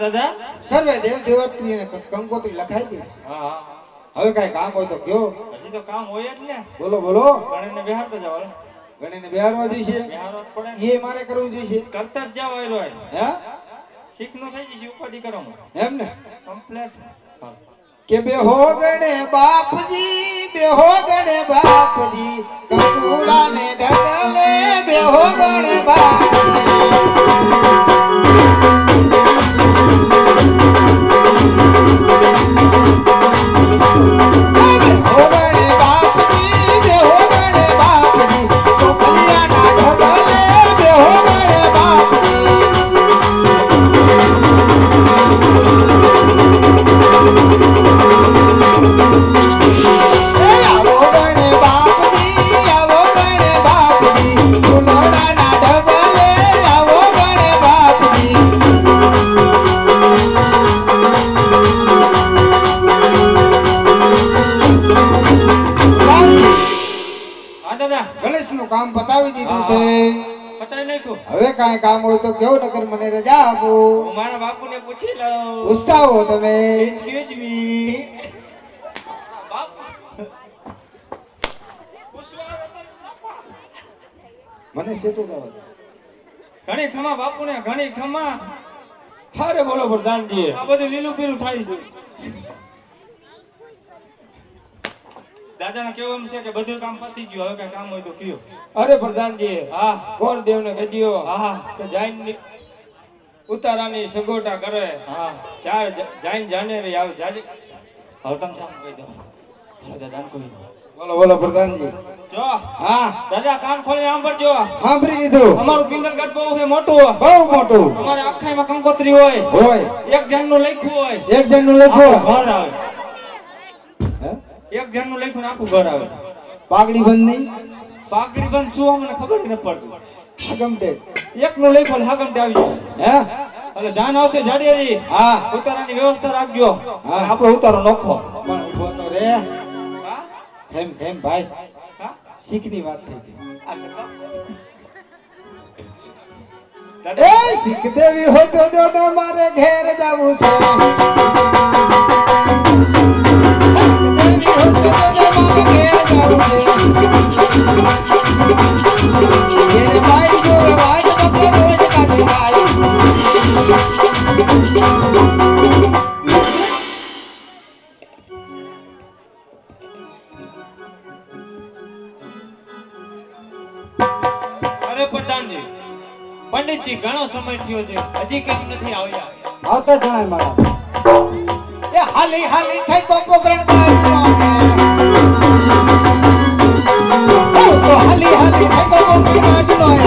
દાદા? સર્વે દેવ દેવત્રી ને કંકોત્રી લખાઈ ગઈ હા હા. હવે કઈ કામ હોય તો કયો? હજી તો કામ હોય ને. બોલો બોલો. ગણીને બિહાર તો જાવ ગણીને બેહારવા જોઈશે? પડે એ મારે કરવું જોઈશે કરતા જ જાવ આયરો હે? શીખનું થઈ જશે ઉપાધિ કરો એમ ને? કમ્પ્લેટ. કે કે બેહો ગણે બાપજી બેહો ગણે બાપજી કંકુડા ને ઢગલે બેહો ગણે બાપજી કામ પતાવી દીધું છે. હવે કાંઈ કામ હોય તો કેવો નકર મને રજા આપો? મારા બાપુને પૂછી લો પૂછતા હો તમે. બાપુ. મને સેટું જવા દો. ઘણી ખમા બાપુને ઘણી ખમા. હારે બોલો પ્રધાનજી. આ બધું લીલું પીલું થાય છે. દાદાને કેવું છે કે બધું કામ પતી ગયું હવે કઈ કામ હોય તો કયો. અરે પ્રધાનજી હા. કોણ દેવને કહેજો હા. હા તો જૈન ઉતારાની સગોટા કરે. હા. ચાર જૈન જાને રે આવ જાજે. હવે તમે ચાલો કહી દો. દાદાને કહી દો. બોલો બોલો પ્રધાનજી. જો. હા. દાદા કાન ખોલી સાંભળજો. સાંભળી લીધું. અમારું પિંગલગઢ બહુ છે મોટું બહુ મોટું. અમારે આખામાં કંકોત્રી હોય. હોય. એક જણનું લખ્યું હોય. એક જણનું લખો આખું ઘર આવે. એક જણનું લખ્યું આખું ઘર આવે. પાઘડી બંધ નહીં પાઘડી બંધ શું અમને ખબર નથી પડતું. એક નું લખ્યું હાગમ આવી જશે. હે? એટલે જાન આવશે જાડેરી હા. ઉતારાની વ્યવસ્થા રાખજો. હા. આપણો ઉતારો નોખો. પણ ઊભો તો રે? ખેમ ખેમ ભાઈ. શીખની વાત થઈ ગઈ. એ શીખ દેવી હોય તો મારે ઘેર જવું છે. પંડિતજી ઘણો સમય થયો છે. હજી કેમ નથી આવ્યા. આવતા જણાય મારા. એ હાલી હાલી થઈ તો હાલી હાલી થઈ કોકો ગ્રણ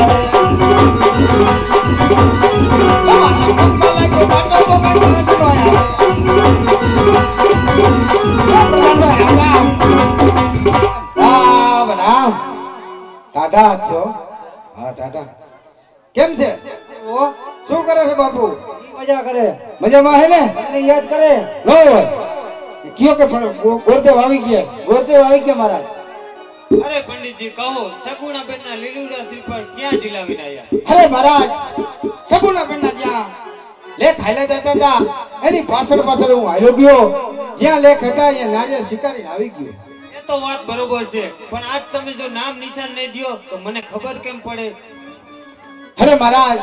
ટાટા છો? હા ટાટા કેમ છે? ઓ શું કરે છે બાપુ? મજા કરે. મજામાં હે ને? મને યાદ કરે? નો હોય. કયો કે ગોરદેવ આવી ગયા. ગોરદેવ આવી ગયા મહારાજ. અરે પંડિતજી કહો સગુણા બેન ના લીલુડા શ્રીફળ ક્યાં જીલાવીને આવ્યા અરે મહારાજ સગુણા બેન ના જ્યાં લેખ હાલ્યા જતા હતા એની પાછળ પાછળ હું હાલ્યો ગયો. જ્યાં લેખ હતા એ નારિયેળ શિકારી આવી ગયો. એ તો વાત બરોબર છે પણ આજ તમે જો નામ નિશાન નહીં દ્યો તો મને ખબર કેમ પડે? અરે મહારાજ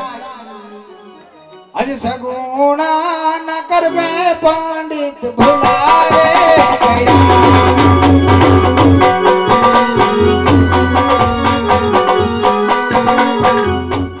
આજે સગુણા ન કરવે પંડિત ભુલારે